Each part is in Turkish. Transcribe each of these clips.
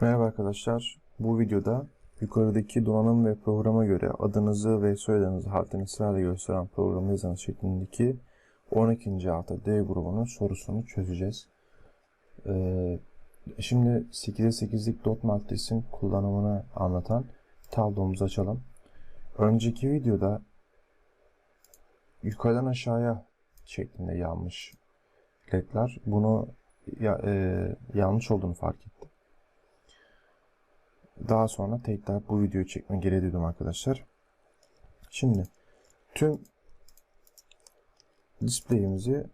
Merhaba arkadaşlar. Bu videoda yukarıdaki donanım ve programa göre adınızı ve soyadınızı harflerini sırayla gösteren programı yazınız şeklindeki 12. hafta D grubunun sorusunu çözeceğiz. Ee, şimdi 8'e 8'lik dot maddesinin kullanımını anlatan tablomuzu açalım. Önceki videoda yukarıdan aşağıya şeklinde yanmış ledler. Bunu ya, e, yanlış olduğunu fark ettim. Daha sonra tekrar bu videoyu çekme gereği duydum arkadaşlar. Şimdi tüm display'imizi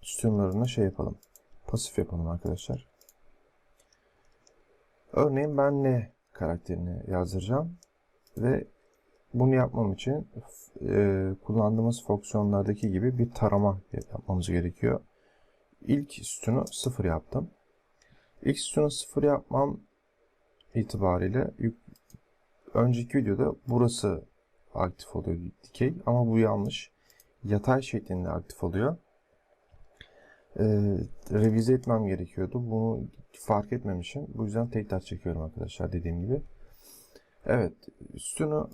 sütunlarına şey yapalım. Pasif yapalım arkadaşlar. Örneğin ben ne karakterini yazdıracağım ve bunu yapmam için e, kullandığımız fonksiyonlardaki gibi bir tarama yapmamız gerekiyor. İlk sütunu sıfır yaptım. İlk sütunu sıfır yapmam itibariyle önceki videoda burası aktif oluyor dikey ama bu yanlış. Yatay şeklinde aktif oluyor. Ee, revize etmem gerekiyordu. Bunu fark etmemişim. Bu yüzden tekrar çekiyorum arkadaşlar dediğim gibi. Evet. Üstünü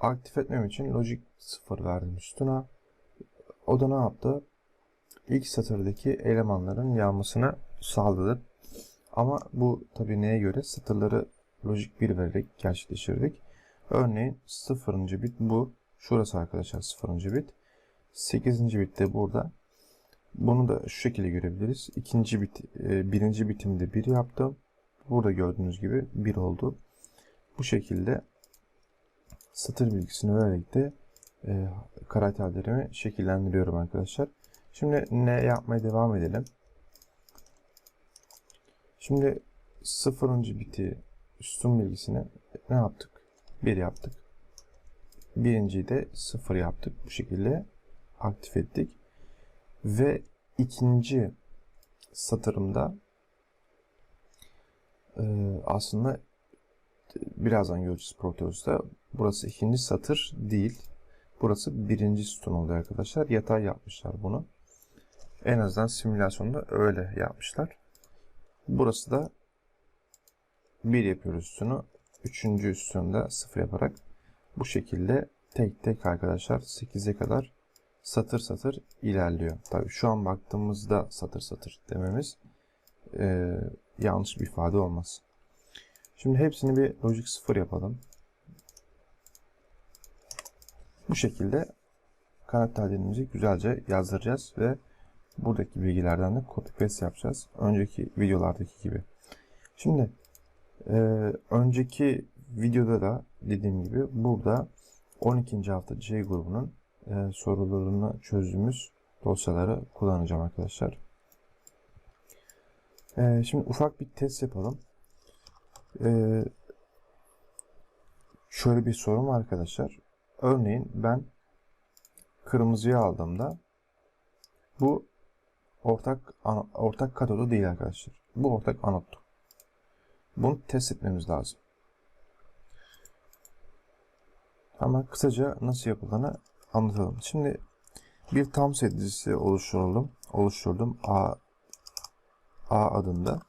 aktif etmem için logic 0 verdim üstüne. O da ne yaptı? İlk satırdaki elemanların yanmasını sağladı. Ama bu tabi neye göre? Satırları lojik 1 vererek gerçekleştirdik. Örneğin 0. bit bu. Şurası arkadaşlar 0. bit. 8. bit de burada. Bunu da şu şekilde görebiliriz. İkinci bit, e, birinci bitimde 1 yaptım. Burada gördüğünüz gibi 1 oldu. Bu şekilde satır bilgisini vererek de e, karakterlerimi şekillendiriyorum arkadaşlar. Şimdi ne yapmaya devam edelim. Şimdi sıfırıncı biti üstün bilgisini ne yaptık? 1 yaptık. Birinciyi de 0 yaptık. Bu şekilde aktif ettik. Ve ikinci satırımda e, aslında birazdan göreceğiz Proteus'ta. Burası ikinci satır değil. Burası birinci sütun oluyor arkadaşlar. Yatay yapmışlar bunu. En azından simülasyonda öyle yapmışlar. Burası da 1 yapıyoruz üstünü. Üçüncü üstünde 0 yaparak bu şekilde tek tek arkadaşlar 8'e kadar satır satır ilerliyor. Tabii şu an baktığımızda satır satır dememiz e, yanlış bir ifade olmaz. Şimdi hepsini bir logic 0 yapalım. Bu şekilde karakterlerimizi güzelce yazdıracağız ve buradaki bilgilerden de copy paste yapacağız. Önceki videolardaki gibi. Şimdi e, önceki videoda da dediğim gibi burada 12. hafta C grubunun e, sorularını çözdüğümüz dosyaları kullanacağım arkadaşlar. E, şimdi ufak bir test yapalım. E, şöyle bir sorum arkadaşlar. Örneğin ben kırmızıyı aldığımda bu ortak ortak katodu değil arkadaşlar. Bu ortak anot. Bunu test etmemiz lazım. Ama kısaca nasıl yapıldığını anlatalım. Şimdi bir tam set dizisi oluşturalım. Oluşturdum. A A adında.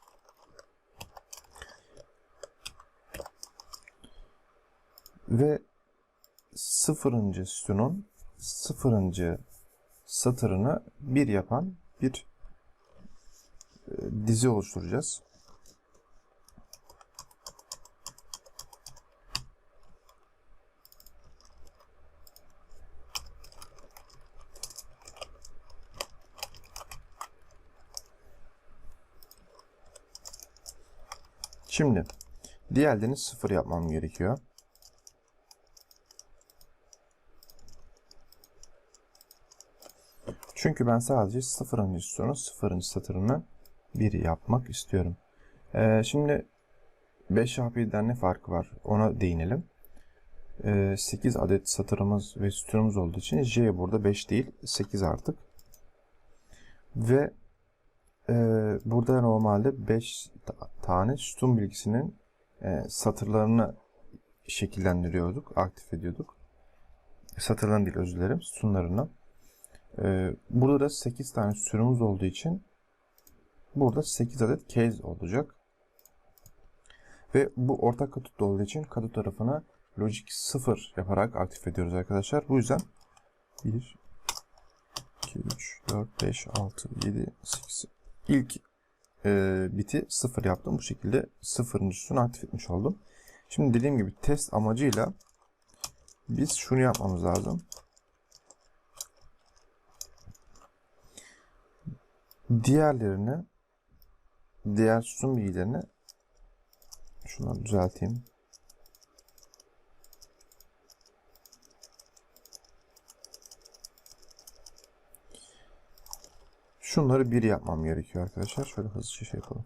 Ve sıfırıncı sütunun sıfırıncı satırını bir yapan bir e, dizi oluşturacağız. Şimdi diğerlerini sıfır yapmam gerekiyor. Çünkü ben sadece sıfırıncı sütunun sıfırıncı satırını bir yapmak istiyorum. Ee, şimdi 5 API'den ne farkı var ona değinelim. Ee, 8 adet satırımız ve sütunumuz olduğu için J burada 5 değil 8 artık. Ve e, burada normalde 5 tane sütun bilgisinin e, satırlarını şekillendiriyorduk, aktif ediyorduk. Satırlarını değil özür dilerim, sütunlarını. Ee, burada da 8 tane sürümüz olduğu için burada 8 adet case olacak. Ve bu ortak katut olduğu için katut tarafını logic 0 yaparak aktif ediyoruz arkadaşlar. Bu yüzden 1, 2, 3, 4, 5, 6, 7, 8 ilk e, biti 0 yaptım. Bu şekilde 0'ın üstünü aktif etmiş oldum. Şimdi dediğim gibi test amacıyla biz şunu yapmamız lazım. Diğerlerini diğer sütun bilgilerini şunları düzelteyim. Şunları bir yapmam gerekiyor arkadaşlar. Şöyle hızlıca şey yapalım.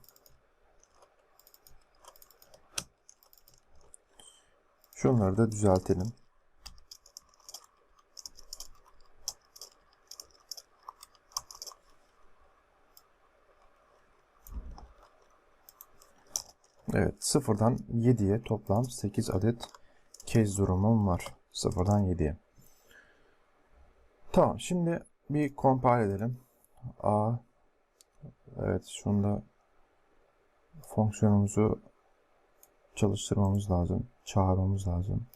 Şunları da düzeltelim. Evet, sıfırdan 7'ye toplam 8 adet kez durumum var. Sıfırdan 7'ye. Tamam, şimdi bir compile edelim. A Evet, şunda fonksiyonumuzu çalıştırmamız lazım. Çağırmamız lazım.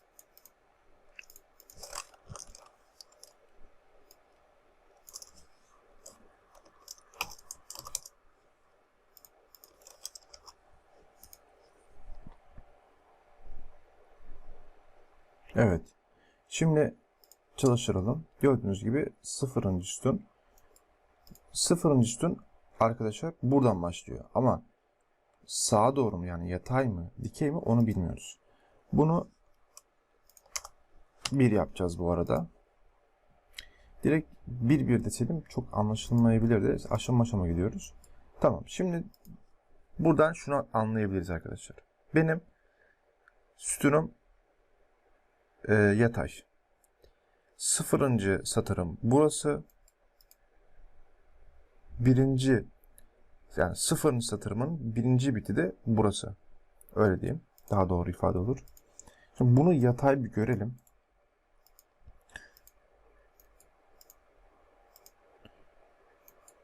Evet. Şimdi çalıştıralım. Gördüğünüz gibi sıfırıncı sütun. Sıfırıncı sütun arkadaşlar buradan başlıyor. Ama sağa doğru mu yani yatay mı dikey mi onu bilmiyoruz. Bunu bir yapacağız bu arada. Direkt bir bir deseydim çok anlaşılmayabilirdi. Aşama aşama gidiyoruz. Tamam şimdi buradan şunu anlayabiliriz arkadaşlar. Benim sütunum e, yatay. Sıfırıncı satırım burası. Birinci yani sıfırıncı satırımın birinci biti de burası. Öyle diyeyim. Daha doğru ifade olur. Şimdi bunu yatay bir görelim.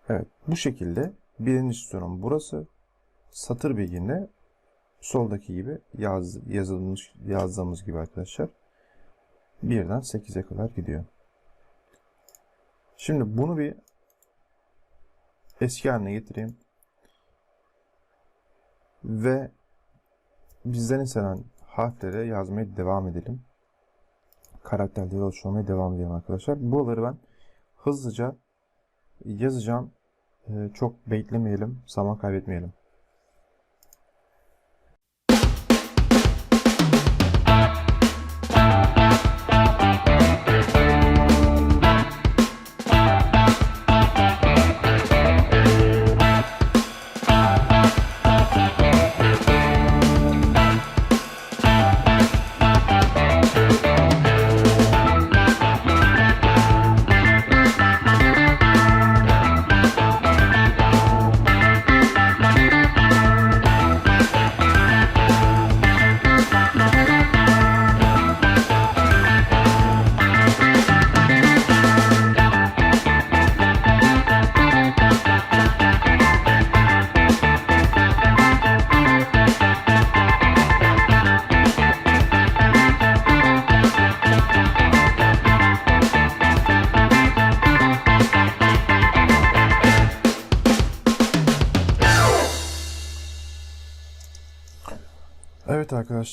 Evet. Bu şekilde birinci sütunun burası. Satır bilginde soldaki gibi yaz, yazılmış, yazdığımız gibi arkadaşlar. 1'den 8'e kadar gidiyor. Şimdi bunu bir eski haline getireyim. Ve bizden istenen harflere yazmaya devam edelim. Karakterleri oluşturmaya devam edelim arkadaşlar. Buraları ben hızlıca yazacağım. Ee, çok beklemeyelim, zaman kaybetmeyelim.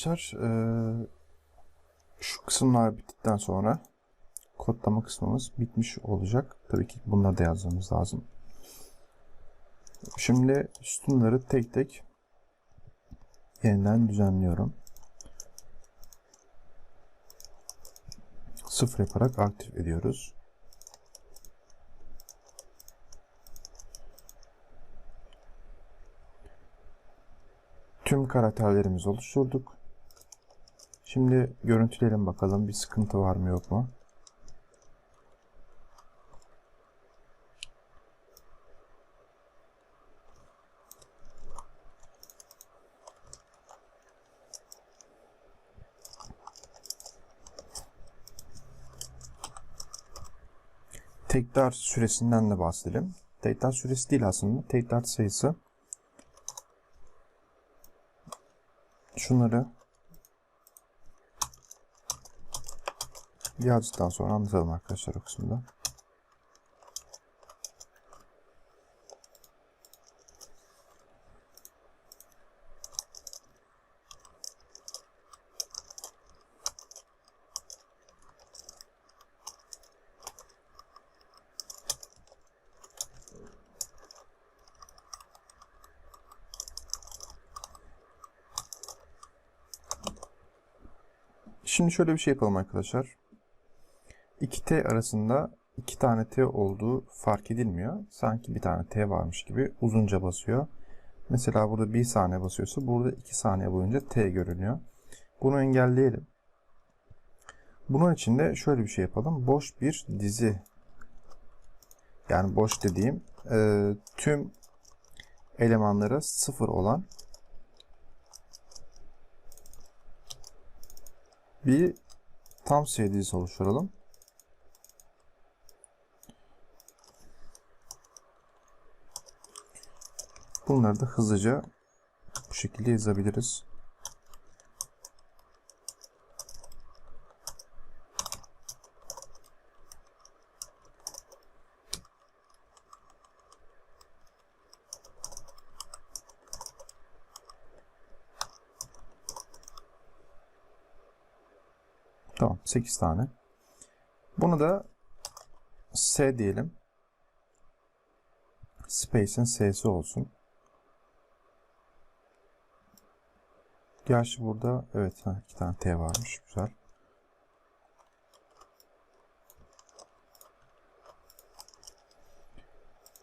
Arkadaşlar, eee, şu kısımlar bittikten sonra kodlama kısmımız bitmiş olacak. Tabii ki bunları da yazmamız lazım. Şimdi sütunları tek tek yeniden düzenliyorum. Sıfır yaparak aktif ediyoruz. Tüm karakterlerimizi oluşturduk. Şimdi görüntüleyelim bakalım bir sıkıntı var mı yok mu? Tekrar süresinden de bahsedelim. Tekrar süresi değil aslında. Tekrar sayısı şunları yazdıktan sonra anlatalım arkadaşlar o kısmında. Şimdi şöyle bir şey yapalım arkadaşlar. 2T arasında iki tane T olduğu fark edilmiyor. Sanki bir tane T varmış gibi uzunca basıyor. Mesela burada 1 saniye basıyorsa burada 2 saniye boyunca T görünüyor. Bunu engelleyelim. Bunun için de şöyle bir şey yapalım. Boş bir dizi yani boş dediğim e, tüm elemanlara sıfır olan bir tam sayı dizisi oluşturalım. Bunları da hızlıca bu şekilde yazabiliriz. Tamam 8 tane. Bunu da S diyelim. Space'in S'si olsun. Gerçi burada evet iki tane T varmış. Güzel.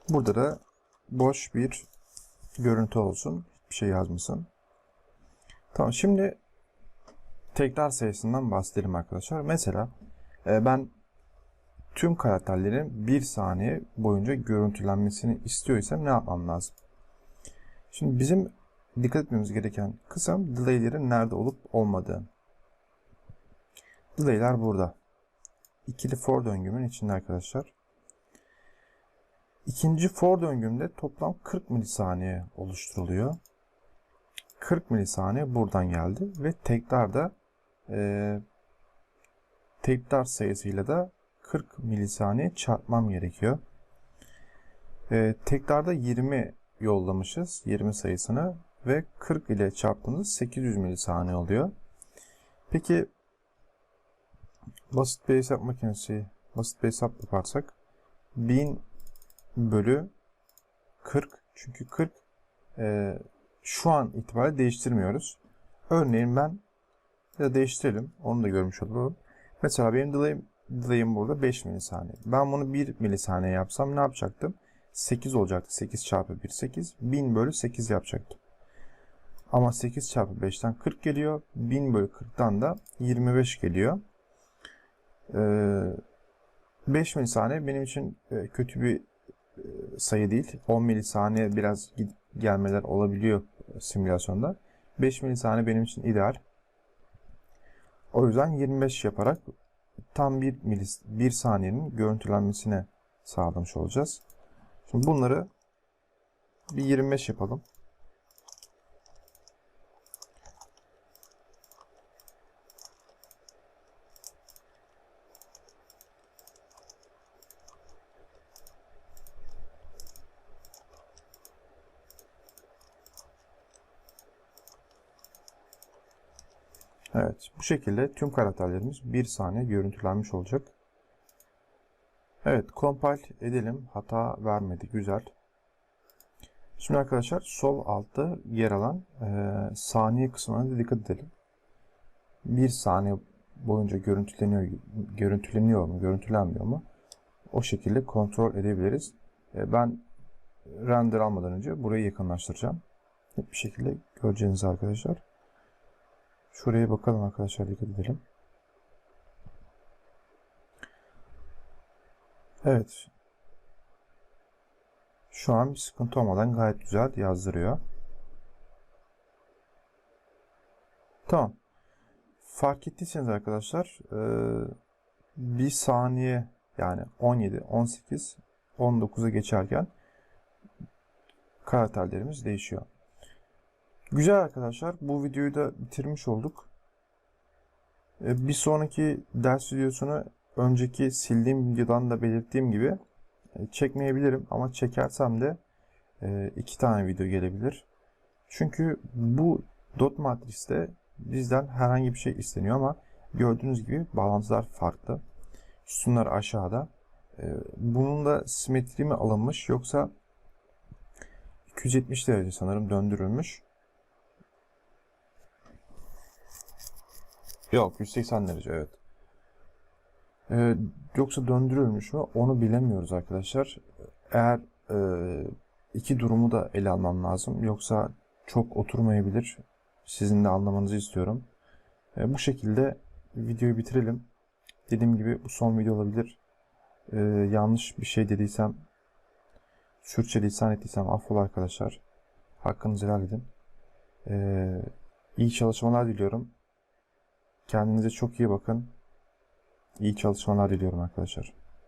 Burada da boş bir görüntü olsun. Hiçbir şey yazmasın. Tamam şimdi tekrar sayısından bahsedelim arkadaşlar. Mesela e, ben tüm karakterlerin bir saniye boyunca görüntülenmesini istiyorsam ne yapmam lazım? Şimdi bizim dikkat etmemiz gereken kısım delay'lerin nerede olup olmadığı. Delay'ler burada. İkili for döngümün içinde arkadaşlar. İkinci for döngümde toplam 40 milisaniye oluşturuluyor. 40 milisaniye buradan geldi ve tekrar da e, tekrar sayısıyla da 40 milisaniye çarpmam gerekiyor. E, tekrarda 20 yollamışız 20 sayısını ve 40 ile çarptığımızda 800 milisaniye oluyor. Peki basit bir hesap makinesi basit bir hesap yaparsak 1000 bölü 40 çünkü 40 e, şu an itibariyle değiştirmiyoruz. Örneğin ben ya değiştirelim. Onu da görmüş olalım. Mesela benim delay'im, delay'im burada 5 milisaniye. Ben bunu 1 milisaniye yapsam ne yapacaktım? 8 olacaktı. 8 çarpı 1 8. 1000 bölü 8 yapacaktım. Ama 8 çarpı 5'ten 40 geliyor. 1000 bölü 40'tan da 25 geliyor. Ee, 5 milisaniye benim için e, kötü bir e, sayı değil. 10 milisaniye biraz gelmeler olabiliyor simülasyonda. 5 milisaniye benim için ideal. O yüzden 25 yaparak tam 1 milis, 1 saniyenin görüntülenmesine sağlamış olacağız. Şimdi bunları bir 25 yapalım. Evet, bu şekilde tüm karakterlerimiz 1 saniye görüntülenmiş olacak. Evet, compile edelim. Hata vermedi. Güzel. Şimdi arkadaşlar sol altta yer alan e, saniye kısmına da dikkat edelim. 1 saniye boyunca görüntüleniyor, görüntüleniyor mu, görüntülenmiyor mu? O şekilde kontrol edebiliriz. E, ben render almadan önce burayı yakınlaştıracağım. Bir şekilde göreceğiniz arkadaşlar. Şuraya bakalım arkadaşlar dikkat edelim. Evet. Şu an bir sıkıntı olmadan gayet güzel yazdırıyor. Tamam. Fark ettiyseniz arkadaşlar bir saniye yani 17, 18, 19'a geçerken karakterlerimiz değişiyor. Güzel arkadaşlar. Bu videoyu da bitirmiş olduk. E, Bir sonraki ders videosunu önceki sildiğim videodan da belirttiğim gibi e, çekmeyebilirim ama çekersem de e, iki tane video gelebilir. Çünkü bu dot matriste bizden herhangi bir şey isteniyor ama gördüğünüz gibi bağlantılar farklı. Sütunlar aşağıda. E, Bunun da simetri mi alınmış yoksa 270 derece sanırım döndürülmüş. Yok 180 derece evet. Ee, yoksa döndürülmüş mü onu bilemiyoruz arkadaşlar. Eğer e, iki durumu da ele almam lazım. Yoksa çok oturmayabilir. Sizin de anlamanızı istiyorum. E, bu şekilde videoyu bitirelim. Dediğim gibi bu son video olabilir. E, yanlış bir şey dediysem, sürçülisan ettiysem affola arkadaşlar. Hakkınızı helal edin. E, iyi çalışmalar diliyorum. Kendinize çok iyi bakın. İyi çalışmalar diliyorum arkadaşlar.